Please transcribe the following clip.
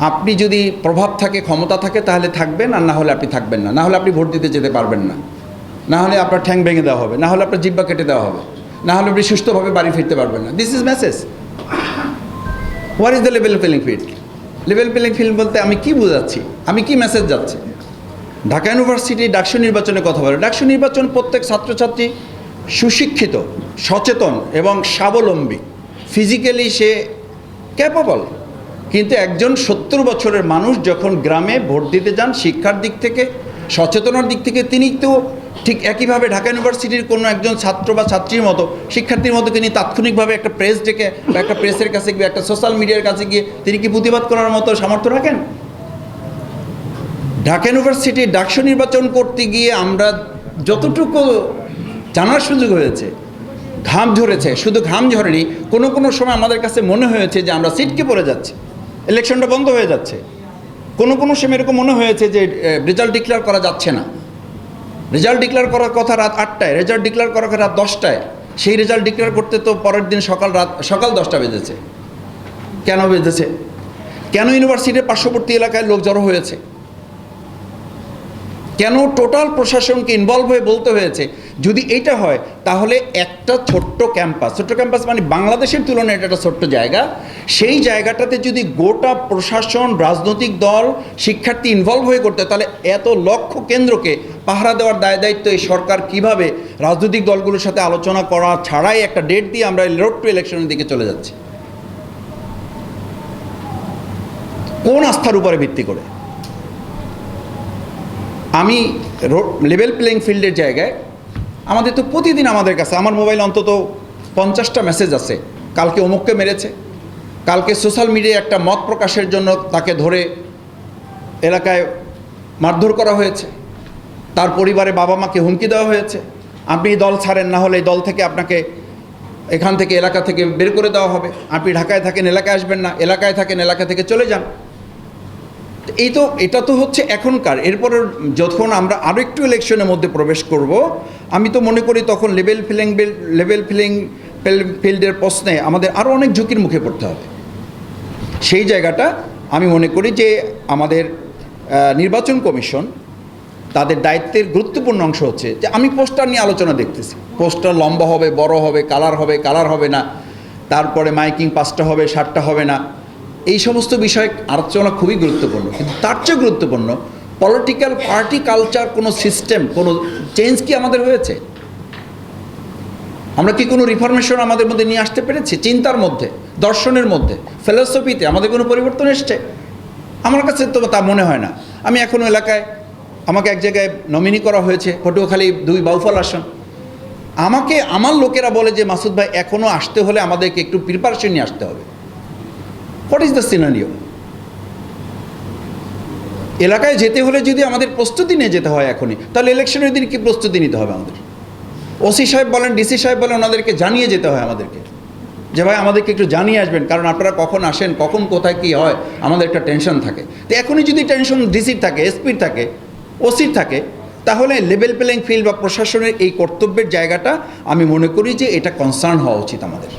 আপনি যদি প্রভাব থাকে, ক্ষমতা থাকে, তাহলে থাকবেন আর না হলে আপনি থাকবেন না। না হলে আপনি ভোট দিতে যেতে পারবেন না। না হলে আপনার ঠ্যাং ভেঙে দেওয়া হবে। না হলে আপনার জিব্বা কেটে দেওয়া হবে। না হলে আপনি সুস্থভাবে বাড়ি ফিরতে পারবেন না। This is message what is the level playing field level playing field বলতে আমি কি বোঝাচ্ছি? আমি কি মেসেজ যাচ্ছি? ঢাকা ইউনিভার্সিটি ডাকসু নির্বাচনে কথা বলে। ডাকসু নির্বাচন প্রত্যেক ছাত্রছাত্রী সুশিক্ষিত, সচেতন এবং স্বাবলম্বী। ফিজিক্যালি সে ক্যাপাবল কিন্তু একজন সত্তর বছরের মানুষ যখন গ্রামে ভোট দিতে যান শিক্ষার দিক থেকে, সচেতনার দিক থেকে, তিনি তো ঠিক একইভাবে ঢাকা ইউনিভার্সিটির কোনো একজন ছাত্র বা ছাত্রীর মতো, শিক্ষার্থীর মতো তিনি তাৎক্ষণিকভাবে একটা প্রেস ডেকে বা একটা প্রেসের কাছে গিয়ে, একটা সোশ্যাল মিডিয়ার কাছে গিয়ে তিনি কি প্রতিবাদ করার মতো সামর্থ্য রাখেন? ঢাকা ইউনিভার্সিটি ডাকসু নির্বাচন করতে গিয়ে আমরা যতটুকু জানার সুযোগ হয়েছে, ঘাম ঝরেছে, শুধু ঘাম ঝরেনি, কোনো কোনো সময় আমাদের কাছে মনে হয়েছে যে আমরা সিটকে পড়ে যাচ্ছি। ইলেকশনটা বন্ধ হয়ে যাচ্ছে। কোনো কোনো সময় এরকম মনে হয়েছে যে রেজাল্ট ডিক্লেয়ার করা যাচ্ছে না। রেজাল্ট ডিক্লেয়ার করার কথা রাত আটটায় রেজাল্ট ডিক্লেয়ার করার রাত দশটায়। সেই রেজাল্ট ডিক্লেয়ার করতে তো পরের দিন সকাল রাত, সকাল দশটা বেজেছে। কেন বেজেছে? কেন ইউনিভার্সিটির পার্শ্ববর্তী এলাকায় লোক জড়ো হয়েছে? কেন টোটাল প্রশাসনকে ইনভলভ হয়ে বলতে হয়েছে? যদি এটা হয়, তাহলে একটা ছোট্ট ক্যাম্পাস ছোট্ট ক্যাম্পাস মানে বাংলাদেশের তুলনায় এটা একটা ছোট্ট জায়গা, সেই জায়গাটাতে যদি গোটা প্রশাসন, রাজনৈতিক দল, শিক্ষার্থী ইনভলভ হয়ে করতে, তাহলে এত লক্ষ কেন্দ্রকে পাহারা দেওয়ার দায় দায়িত্ব এই সরকার কীভাবে রাজনৈতিক দলগুলোর সাথে আলোচনা করা ছাড়াই একটা ডেট দিয়ে আমরা রোড টু ইলেকশনের দিকে চলে যাচ্ছি? কোন আস্থার উপরে ভিত্তি করে? আমি লেভেল প্লেইং ফিল্ডের জায়গায় আমাদের তো প্রতিদিন আমাদের কাছে, আমার মোবাইল অন্তত পঞ্চাশটা মেসেজ আছে। কালকে অমুককে মেরেছে, কালকে সোশ্যাল মিডিয়ায় একটা মত প্রকাশের জন্য তাকে ধরে এলাকায় মারধর করা হয়েছে, তার পরিবারে বাবা মাকে হুমকি দেওয়া হয়েছে। আপনি দল ছাড়েন, না হলে এই দল থেকে আপনাকে এখান থেকে এলাকা থেকে বের করে দেওয়া হবে। আপনি ঢাকায় থাকেন, এলাকায় আসবেন না, এলাকায় থাকেন, এলাকা থেকে চলে যান। এই তো, এটা তো হচ্ছে এখনকার। এরপর যখন আমরা আরও একটু ইলেকশনের মধ্যে প্রবেশ করব, আমি তো মনে করি তখন লেভেল ফিলিং লেভেল ফিলিং ফিল্ডের প্রশ্নে আমাদের আরও অনেক ঝুঁকির মুখে পড়তে হবে। সেই জায়গাটা আমি মনে করি যে আমাদের নির্বাচন কমিশন তাদের দায়িত্বের গুরুত্বপূর্ণ অংশ হচ্ছে যে আমি পোস্টার নিয়ে আলোচনা দেখতেছি। পোস্টার লম্বা হবে, বড় হবে, কালার হবে কালার হবে না। তারপরে মাইকিং পাঁচটা হবে ষাটটা হবে না। এই সমস্ত বিষয় আলোচনা খুবই গুরুত্বপূর্ণ। কিন্তু তার চেয়ে গুরুত্বপূর্ণ পলিটিক্যাল পার্টি কালচার কোনো সিস্টেম কোনো চেঞ্জ কি আমাদের হয়েছে? আমরা কি কোনো রিফরমেশন আমাদের মধ্যে নিয়ে আসতে পেরেছি? চিন্তার মধ্যে, দর্শনের মধ্যে ফিলোসফিতে আমাদের কোনো পরিবর্তন এসছে? আমার কাছে তো তা মনে হয় না। আমি এখনও এলাকায়, আমাকে এক জায়গায় নমিনি করা হয়েছে, পটুয়াখালী দুই বাউফল আসন। আমাকে, আমার লোকেরা বলে যে, মাসুদ ভাই এখনও আসতে হলে আমাদেরকে একটু প্রিপারেশন নিয়ে আসতে হবে। হোয়াট ইজ দ্য সিনারিও এলাকায় যেতে হলে যদি আমাদের প্রস্তুতি নিয়ে যেতে হয় এখনই, তাহলে ইলেকশনের দিন কি প্রস্তুতি নিতে হবে আমাদের? ওসি সাহেব বলেন, ডিসি সাহেব বলেন, ওনাদেরকে জানিয়ে যেতে হয় আমাদেরকে। যে ভাই, আমাদেরকে একটু জানিয়ে আসবেন, কারণ আপনারা কখন আসেন, কখন কোথায় কী হয়, আমাদের একটা টেনশন থাকে। তো এখনই যদি টেনশন ডিসির থাকে এসপির থাকে, ওসির থাকে, তাহলে লেভেল প্লেইং ফিল্ড বা প্রশাসনের এই কর্তব্যের জায়গাটা আমি মনে করি যে এটা কনসার্ন হওয়া উচিত আমাদের।